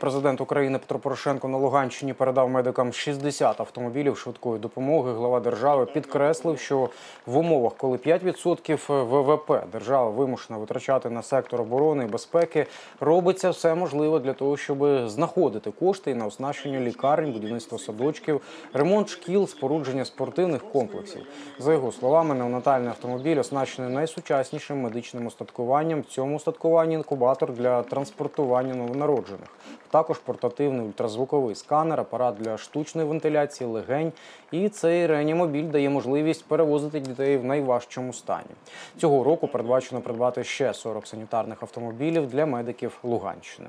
Президент України Петро Порошенко на Луганщині передав медикам 60 автомобілів швидкої допомоги. Глава держави підкреслив, що в умовах, коли 5% ВВП держава вимушена витрачати на сектор оборони і безпеки, робиться все можливе для того, щоб знаходити кошти і на оснащення лікарень, будівництво садочків, ремонт шкіл, спорудження спортивних комплексів. За його словами, неонатальний автомобіль оснащений найсучаснішим медичним устаткуванням. В цьому устаткуванні інкубатор для транспортування новонароджених. Також портативний ультразвуковий сканер, апарат для штучної вентиляції легень. І цей реанімобіль дає можливість перевозити дітей в найважчому стані. Цього року передбачено придбати ще 40 санітарних автомобілів для медиків Луганщини.